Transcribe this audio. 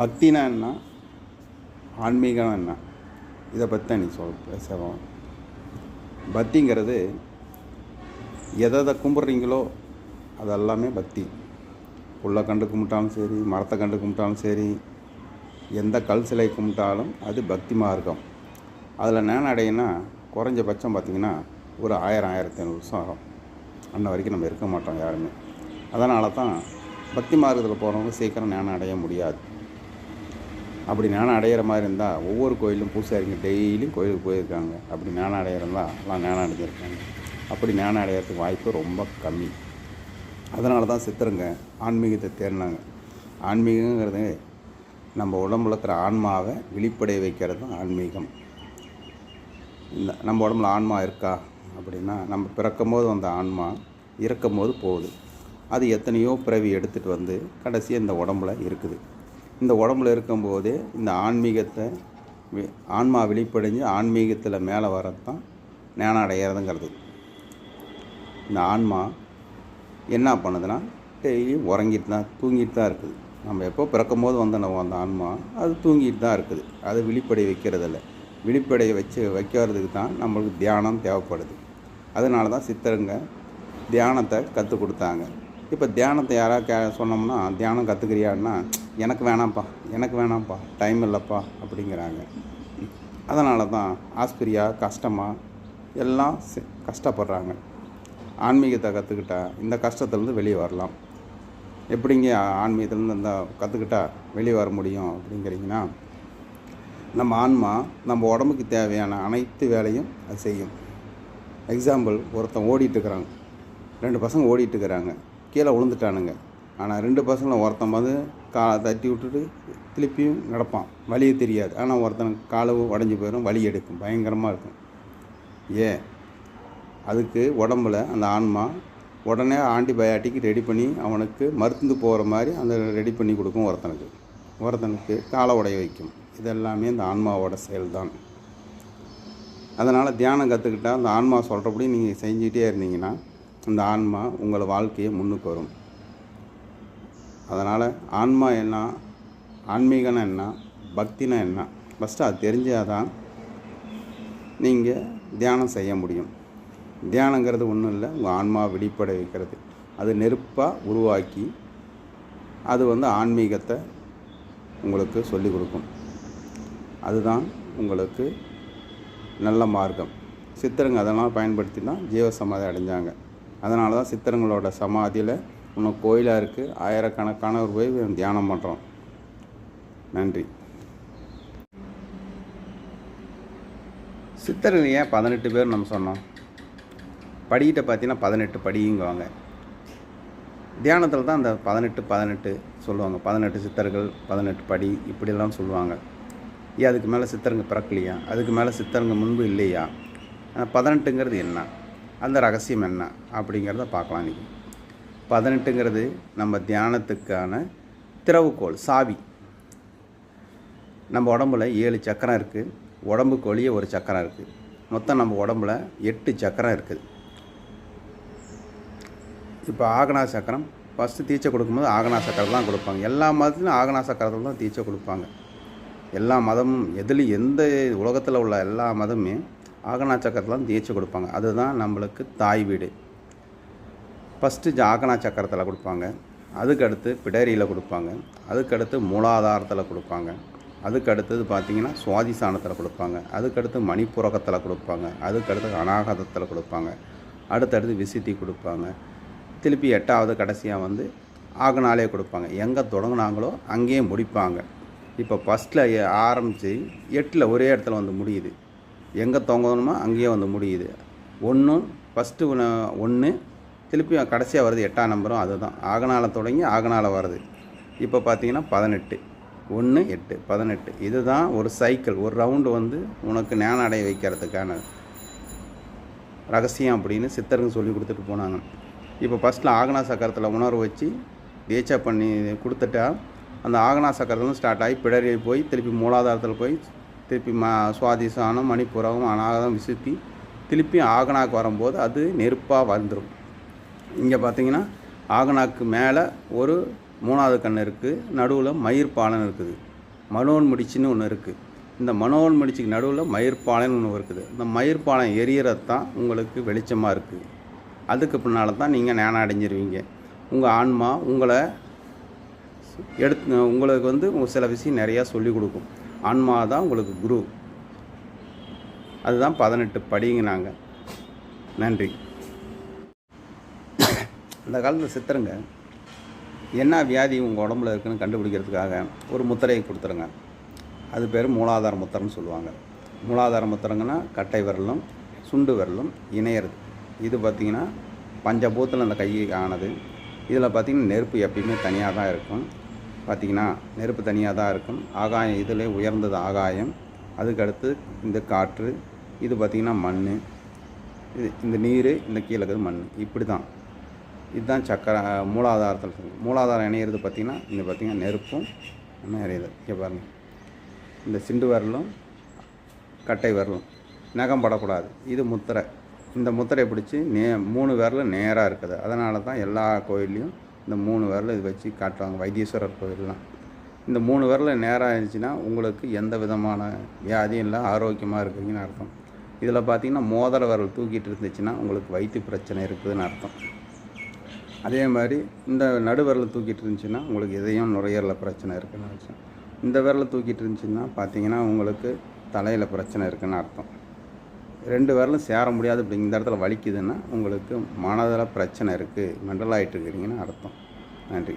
பக்தினா என்ன? ஆன்மீகம் என்ன? இதை பற்றி தான் நீ சொல் பேசுகிறோம் பக்திங்கிறது எதை எதை கும்பிட்றீங்களோ அது எல்லாமே பக்தி. புல்லை கண்டு கும்பிட்டாலும் சரி மரத்தை கண்டு கும்பிட்டாலும் சரி எந்த கல் சிலை கும்பிட்டாலும் அது பக்தி மார்க்கம். அதில் நேனடையினா குறைஞ்சபட்சம் பார்த்திங்கன்னா ஒரு ஆயிரம் ஆயிரத்தி ஐநூறு வருஷம் ஆகும். அன்ன வரைக்கும் நம்ம இருக்க மாட்டோம் யாருமே. அதனால தான் பக்தி மார்க்கத்தில் போகிறவங்க சீக்கிரம் ஞானம் அடைய முடியாது. அப்படி ஞானம் அடையிற மாதிரி இருந்தால் ஒவ்வொரு கோயிலும் பூசாரிங்க டெய்லியும் கோயிலுக்கு போயிருக்காங்க. அப்படி ஞானம் அடையிறதா எல்லாம் ஞானம் அடைஞ்சிருக்காங்க. அப்படி ஞானம் அடையிறதுக்கு வாய்ப்பு ரொம்ப கம்மி. அதனால தான் சித்தருங்க ஆன்மீகத்தை தேடினாங்க. ஆன்மீகங்கிறது நம்ம உடம்புல இருக்கிற ஆன்மாவை விழிப்படைய வைக்கிறது தான் ஆன்மீகம். இந்த நம்ம உடம்புல ஆன்மா இருக்கா? அப்படின்னா நம்ம பிறக்கும் போது வந்த ஆன்மா இறக்கும் போது போகுது. அது எத்தனையோ பிறவி எடுத்துகிட்டு வந்து கடைசியாக இந்த உடம்புல இருக்குது. இந்த உடம்புல இருக்கும்போதே இந்த ஆன்மீகத்தை ஆன்மா வெளிப்படைஞ்சு ஆன்மீகத்தில் மேலே வரது தான் ஞானம் அடையிறதுங்கிறது. இந்த ஆன்மா என்ன பண்ணுதுன்னா டெய்லியும் உறங்கிட்டு தான் தூங்கிட்டு தான் இருக்குது. நம்ம எப்போ பிறக்கும் போது வந்த நம்ம அந்த ஆன்மா அது தூங்கிட்டு தான் இருக்குது. அது விழிப்படை வைக்கிறதில்ல. விழிப்படைய வச்சு வைக்கிறதுக்கு தான் நம்மளுக்கு தியானம் தேவைப்படுது. அதனால தான் சித்தருங்க தியானத்தை கற்றுக் கொடுத்தாங்க. இப்போ தியானத்தை யாராவது கே சொன்னோம்னா தியானம் கற்றுக்கிறியான்னா எனக்கு வேணாம்ப்பா எனக்கு வேணாம்ப்பா டைம் இல்லைப்பா அப்படிங்கிறாங்க. அதனால தான் ஆஸ்பிரியா கஷ்டமாக எல்லாம் கஷ்டப்படுறாங்க. ஆன்மீகத்தை கற்றுக்கிட்டா இந்த கஷ்டத்துலேருந்து வெளியே வரலாம். எப்படிங்க ஆன்மீகத்துலேருந்து இந்த கற்றுக்கிட்டா வெளியே வர முடியும் அப்படிங்கிறீங்கன்னா நம்ம ஆன்மா நம்ம உடம்புக்கு தேவையான அனைத்து வேலையும் அது செய்யும். எக்ஸாம்பிள் ஒருத்தன் ஓடிட்டுருக்குறாங்க ரெண்டு பசங்க ஓடிட்டுருக்குறாங்க கீழே விழுந்துட்டானுங்க. ஆனால் ரெண்டு பசங்களும் ஒருத்தன் வந்து காலை தட்டி விட்டுட்டு திருப்பியும் நடப்பான். வழியே தெரியாது. ஆனால் ஒருத்தனுக்கு காலவு உடஞ்சி போயிடும் வலி எடுக்கும். பயங்கரமாக இருக்கும். ஏன்? அதுக்கு உடம்புல அந்த ஆன்மா உடனே ஆன்டிபயாட்டிக் ரெடி பண்ணி அவனுக்கு மருந்து போகிற மாதிரி அந்த ரெடி பண்ணி கொடுக்கும் ஒருத்தனுக்கு. ஒருத்தனுக்கு காலை உடைய வைக்கும். இதெல்லாமே அந்த ஆன்மாவோட செயல்தான். அதனால் தியானம் கற்றுக்கிட்டா அந்த ஆன்மா சொல்கிறபடி நீங்கள் செஞ்சுக்கிட்டே இருந்தீங்கன்னா அந்த ஆன்மா உங்கள் வாழ்க்கையை முன்னுக்கு வரும். அதனால் ஆன்மா என்ன? ஆன்மீகம்னா என்ன? பக்தினா என்ன? ஃபஸ்ட்டு அது தெரிஞ்சால் தான் நீங்கள் தியானம் செய்ய முடியும். தியானங்கிறது ஒன்றும் இல்லை உங்கள் ஆன்மா வெளிப்பட வைக்கிறது. அது நெருப்பாக உருவாக்கி அது வந்து ஆன்மீகத்தை உங்களுக்கு சொல்லிக் கொடுக்கும். அதுதான் உங்களுக்கு நல்ல மார்க்கம். சித்தருங்க அதெல்லாம் பயன்படுத்தி தான் ஜீவ சமாதி அடைஞ்சாங்க. அதனால தான் சித்தருங்களோட சமாதியில் இன்னும் கோயிலாக இருக்குது ஆயிரக்கணக்கானவர் போய் தியானம் பண்ணுறோம் நன்றி. சித்தர்கள் ஏன் பதினெட்டு பேர் நம்ம சொன்னோம்? படிக்கிட்ட பார்த்தீங்கன்னா பதினெட்டு படிங்குவாங்க தியானத்தில் தான் அந்த பதினெட்டு பதினெட்டு சொல்லுவாங்க. பதினெட்டு சித்தர்கள் பதினெட்டு படி இப்படியெல்லாம் சொல்லுவாங்க. ஏன் அதுக்கு மேலே சித்தருங்க பிறக்கலையா? அதுக்கு மேலே சித்தருங்க முன்பு இல்லையா? அஹ் பதினெட்டுங்கிறது என்ன? அந்த ரகசியம் என்ன? அப்படிங்கிறத பார்க்கலாம் இன்றைக்கி பதினெட்டுங்கிறது நம்ம தியானத்துக்கான திறவுகோல் சாவி. நம்ம உடம்புல ஏழு சக்கரம் இருக்குது உடம்புக்கு ஒளிய ஒரு சக்கரம் இருக்குது மொத்தம் நம்ம உடம்புல எட்டு சக்கரம் இருக்குது இப்போ ஆகனா சக்கரம் ஃபஸ்ட்டு தீச்சை கொடுக்கும்போது ஆகனா சக்கரம் தான் கொடுப்பாங்க. எல்லா மதத்துலையும் ஆகனா சக்கரத்தில் தான் தீச்சை கொடுப்பாங்க. எல்லா மதமும் எதுலேயும் எந்த உலகத்தில் உள்ள எல்லா மதமுமே ஆகனா சக்கரத்தில் தான் தீச்சை கொடுப்பாங்க. அதுதான் நம்மளுக்கு தாய் வீடு. ஃபஸ்ட்டு ஜாகனா சக்கரத்தில் கொடுப்பாங்க. அதுக்கடுத்து பிடரியில் கொடுப்பாங்க. அதுக்கடுத்து மூலாதாரத்தில் கொடுப்பாங்க. அதுக்கு பார்த்திங்கன்னா சுவாதிசானத்தில் கொடுப்பாங்க. அதுக்கடுத்து மணிப்புரகத்தில் கொடுப்பாங்க. அதுக்கடுத்து அநாகதத்தில் கொடுப்பாங்க. அடுத்தடுத்து விசித்தி கொடுப்பாங்க. திருப்பி எட்டாவது கடைசியாக வந்து ஆகனாலே கொடுப்பாங்க. எங்கே தொடங்கினாங்களோ அங்கேயே முடிப்பாங்க. இப்போ ஃபஸ்ட்டில் ஆரம்பித்து எட்டில் ஒரே இடத்துல வந்து முடியுது. எங்கே தொங்கணுமோ அங்கேயே வந்து முடியுது. ஒன்று ஃபஸ்ட்டு ஒன்று திருப்பி கடைசியாக வருது எட்டாம் நம்பரும் அதுதான். ஆகனால தொடங்கி ஆகனால வருது. இப்போ பார்த்தீங்கன்னா பதினெட்டு. ஒன்று எட்டு பதினெட்டு. இதுதான் ஒரு சைக்கிள் ஒரு ரவுண்டு வந்து உனக்கு ஞானம் அடைய வைக்கிறதுக்கான ரகசியம் அப்படின்னு சித்தருங்க சொல்லி கொடுத்துட்டு போனாங்க. இப்போ ஃபஸ்ட்டில் ஆகனா சக்கரத்தில் உணர்வு வச்சு தேச்சா பண்ணி கொடுத்துட்டா அந்த ஆகனா சக்கரத்துலேருந்து ஸ்டார்ட் ஆகி பிடரி போய் திருப்பி மூலாதாரத்தில் போய் திருப்பி ம சுவாதிசானம் மணிப்புறம் அநாகதம் விசுத்தி திருப்பி ஆகனாக்கு வரும்போது அது நெருப்பாக வந்துடும் இங்கே பார்த்தீங்கன்னா ஆகனாக்கு மேலே ஒரு மூணாவது கண் இருக்குது நடுவில் மயிர் பாலன் இருக்குது. மனோன் முடிச்சுன்னு ஒன்று இருக்குது இந்த மனோன் முடிச்சுக்கு நடுவில் மயிர்பாளையம்னு ஒன்று இருக்குது. இந்த மயிர்பாளையம் எரியறது தான் உங்களுக்கு வெளிச்சமாக இருக்குது அதுக்கு பின்னால் தான் நீங்கள் ஞானம் அடைஞ்சிருவீங்க. உங்கள் ஆன்மா உங்களை எடுத்து உங்களுக்கு வந்து சில விஷயம் நிறையா சொல்லிக் கொடுக்கும். ஆன்மா தான் உங்களுக்கு குரு. அதுதான் பதினெட்டு படிங்க நாங்கள் நன்றி. அந்த காலத்தில் சித்தருங்க என்ன வியாதி உங்கள் உடம்புல இருக்குன்னு கண்டுபிடிக்கிறதுக்காக ஒரு முத்திரையை கொடுத்துருங்க. அது பேர் மூலாதார முத்திரன்னு சொல்லுவாங்க. மூலாதார முத்திரங்கன்னா கட்டை விரலும் சுண்டு விரலும் இணையிறது. இது பார்த்திங்கன்னா பஞ்சபூத்தில் அந்த கை ஆனது. இதில் பார்த்திங்கன்னா நெருப்பு எப்பயுமே தனியாக தான் இருக்கும். பார்த்திங்கன்னா நெருப்பு தனியாக தான் இருக்கும். ஆகாயம் இதில் உயர்ந்தது ஆகாயம். அதுக்கடுத்து இந்த காற்று இது பார்த்திங்கன்னா மண் இது இந்த நீர் இந்த கீழே இருக்கிறது மண் இப்படி தான் இதுதான் சக்கரை மூலாதாரத்தில் மூலாதாரம் இணையிறது பார்த்திங்கன்னா இங்கே பார்த்திங்கன்னா நெருப்பும் இன்னும் இணையுது இங்கே பாருங்க. இந்த சிண்டு விரலும் கட்டை விரலும் நகம் படக்கூடாது. இது முத்திரை. இந்த முத்திரை பிடிச்சி நே மூணு விரலும் நேராக இருக்குது. அதனால தான் எல்லா கோயில்லையும் இந்த மூணு விரலும் இது வச்சு காட்டுவாங்க. வைத்தீஸ்வரர் கோயிலெலாம். இந்த மூணு விரல் நேராக இருந்துச்சுன்னா உங்களுக்கு எந்த விதமான வியாதியும் இல்லை ஆரோக்கியமாக இருக்குங்கன்னு அர்த்தம். இதில் பார்த்தீங்கன்னா மோதிர விரல் தூக்கிட்டு இருந்துச்சுன்னா உங்களுக்கு வயிற்று பிரச்சனை இருக்குதுன்னு அர்த்தம். அதே மாதிரி இந்த நடு தூக்கிட்டு இருந்துச்சுன்னா உங்களுக்கு இதயம் நுரையீரலில் பிரச்சனை இருக்குதுன்னு அர்த்தம் இந்த விரலை தூக்கிட்டு இருந்துச்சுன்னா பார்த்தீங்கன்னா உங்களுக்கு தலையில் பிரச்சனை இருக்குதுன்னு அர்த்தம். ரெண்டு விரலும் சேர முடியாது இப்படி இந்த இடத்துல வலிக்குதுன்னா உங்களுக்கு மனதில் பிரச்சனை இருக்குது மெண்டல் ஆகிட்டு இருக்கிறீங்கன்னு அர்த்தம். நன்றி.